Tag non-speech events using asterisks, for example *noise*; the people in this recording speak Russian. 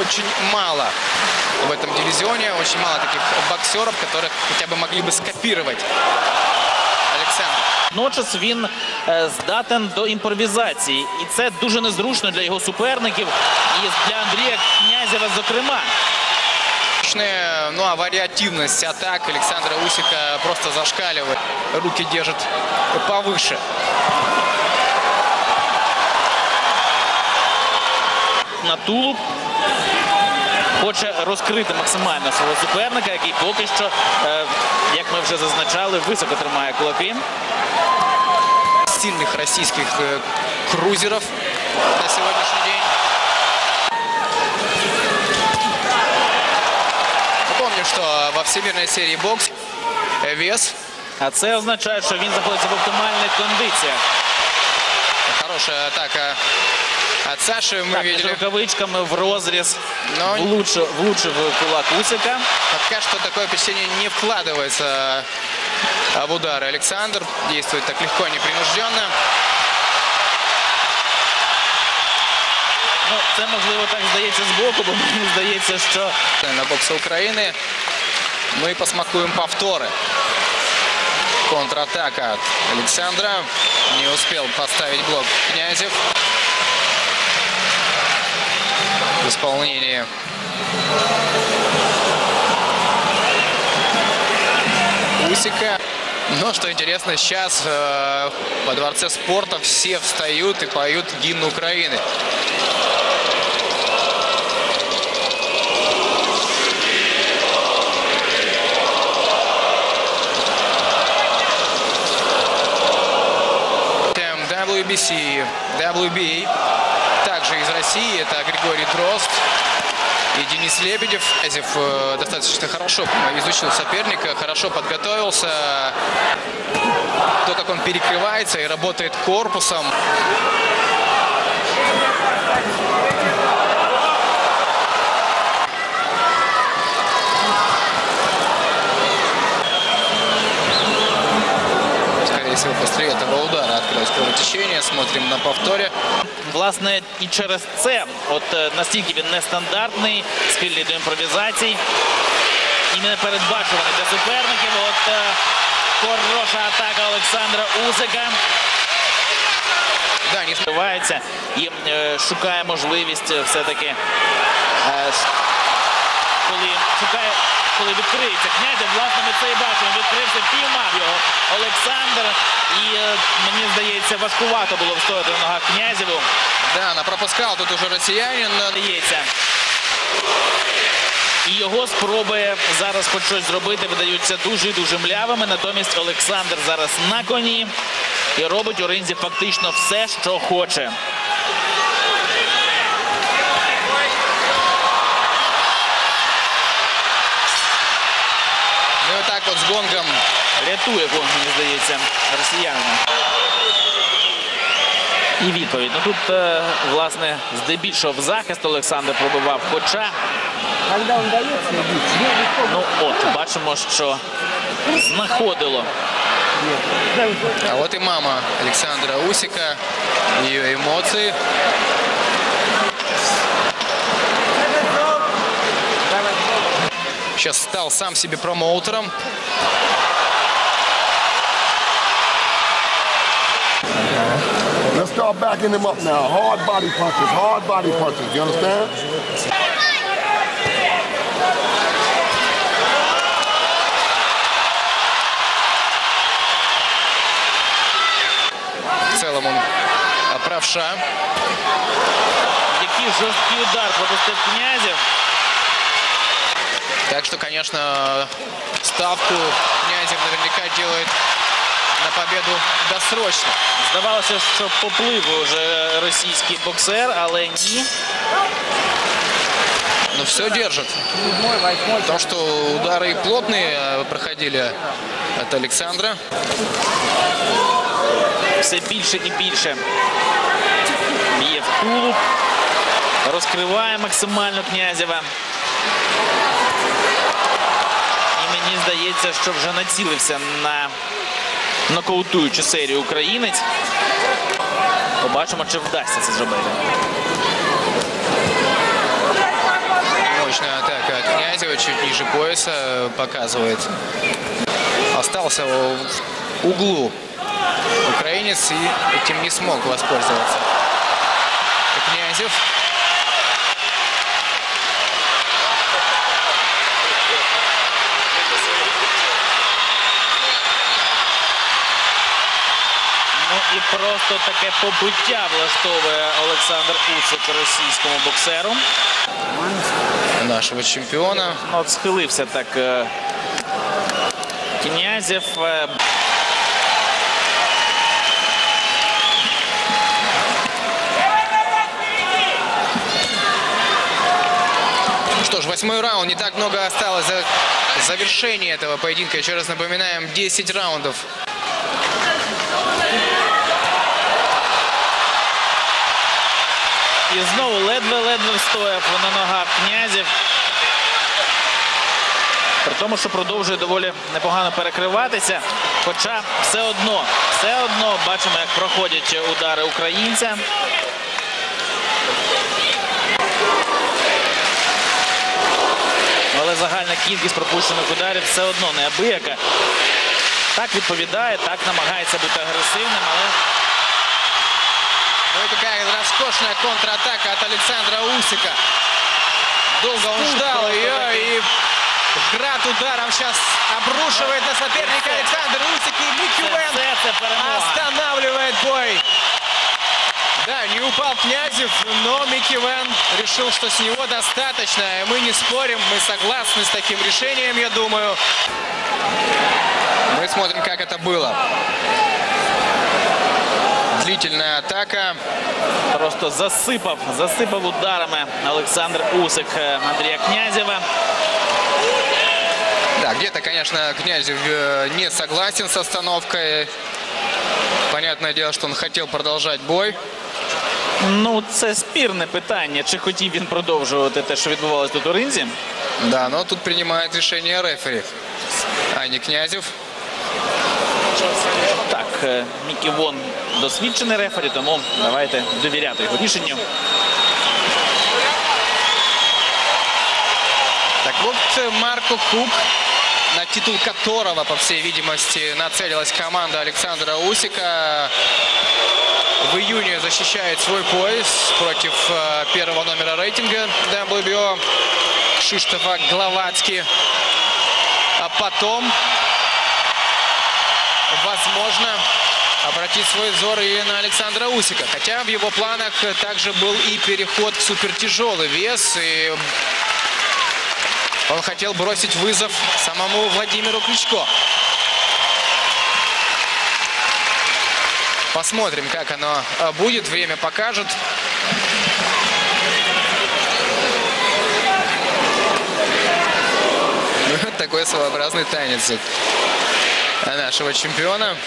очень мало в этом дивизионе. Очень мало таких боксеров, которые хотя бы могли бы скопировать Александра. Водночас він е, здатен до імпровізації, і це дуже незручно для його суперників і для Андрія Князєва, зокрема. Отличная, Ну а вариативность атак Александра Усика просто зашкаливает. Руки держит повыше. на тулуб. Хоче розкрити максимально свого суперника, який поки що, е, як ми вже зазначали, високо тримає кулаки. Сильных российских э, крузеров на сегодняшний день. Напомню, что во всемирной серии бокс э, вес А це означає, що він знаходиться в оптимальних кондиціях. Хорошая атака от Саши. Мы Так, між видели. рукавичками в розріз Но влучив, влучив кулак Усика. пока что такое впечатление не вкладывается а, в удары. Александр действует так легко, непринужденно. Ну, це можливо так здається збоку, бо мені здається, що На боксе Украины мы посмакуем повторы. Контратака от Александра. Не успел поставить блок Князев. В исполнении Усика. Но, что интересно, сейчас э, во Дворце спорта все встают и поют гимн Украины. WBC, WBA. Также из России это Григорий Дрозд и Денис Лебедев. Азев э, достаточно хорошо изучил соперника, хорошо подготовился. То, как он перекрывается и работает корпусом. Скорее всего, этого удара открылось кровотечение. Смотрим на повторе. власне і через це, от е, настільки він нестандартний, схильний до імпровізацій і не передбачуваний для суперників. От е, хороша атака Олександра Усика. Да, не Відкривається і е, шукає можливість е, все-таки, е, коли шукає, коли відкриється князя, власне, ми це і бачимо. Відкрився, піймав його Олександр. І е, мені здається, важкувато було встояти на ногах князєву. Да, пропускал тут уже россиянин. но Здається. І його спроби зараз хоч щось зробити видаються дуже-дуже млявими. Натомість Олександр зараз на коні і робить у ринзі фактично все, що хоче. так от з гонгом рятує гонг, мені здається, росіянина. І відповідь. Ну Тут, е, власне, здебільшого в захист Олександр пробивав. Хоча. Ну от, бачимо, що знаходило. А от і мама Олександра Усіка, її емоції. Сейчас стал сам себе промоутером. Let's start backing him up now. Hard body punches, hard body punches. You understand? В целом он а, правша. Який жорсткий удар пропустив князів. Так что, конечно, ставку Князев наверняка делает на победу досрочно. Здавалося, що поплив уже російський боксер, але ні. Но все держит. седьмой, восьмой. То, что удары и плотные э, проходили от Александра. Все більше і більше б'є в тулуб. Розкриває максимально князєва. І мені здається, що вже націлився на нокаутуючу серію українець. Побачимо, чи вдасться це зробити. ниже пояса э, показывает. Остался в углу украинец и этим не смог воспользоваться. Князев. і просто таке побиття влаштовує Олександр Усик російському боксеру. нашего чемпиона. Ну, От схилився так е, Князєв. е, Что ж, восьмой раунд. Не так много осталось за завершение этого поединка. Еще раз напоминаем, 10 раундов. І знову ледве-ледве встояв на ногах князів. При тому, що продовжує доволі непогано перекриватися. Хоча все одно, все одно бачимо, як проходять удари українця. Але загальна кількість пропущених ударів все одно неабияка. Так відповідає, так намагається бути агресивним, але Ну и какая роскошная контратака от Александра Усика. Долго он ждал ее и град ударом сейчас обрушивает на соперника Александр Усик и Микки це, Вен це, це перемога. останавливает бой. Да, не упал Князев, но Микки Вен решил, что с него достаточно. И мы не спорим, мы согласны с таким решением, я думаю. Мы смотрим, как это было Длительная атака. Просто засипав, засипав ударами Олександр Усик е, Андрія Князєва. Да, где-то, конечно, Князев э, не согласен с остановкой. Понятное дело, что он хотел продолжать бой. Ну, це спірне питання. Чи хотів він продовжувати те, що відбувалося тут у ринзі? Да, но тут принимает решение рефери, а не Князев. Так, е, Мікі Вон досвідчений рефері, тому давайте довіряти його рішенню. Так вот, э, Марко Кук, на титул которого, по всей видимости, нацелилась команда Александра Усика, в июне защищает свой пояс против э, первого номера рейтинга WBO Кшиштофа Гловацки. А потом, возможно, обратить свой взор и на Александра Усика. Хотя в его планах также был и переход в супертяжелый вес. И он хотел бросить вызов самому Владимиру Кличко. Посмотрим, как оно э, будет. Время покажет. Вот *laughs* такой своеобразный танец нашего чемпиона.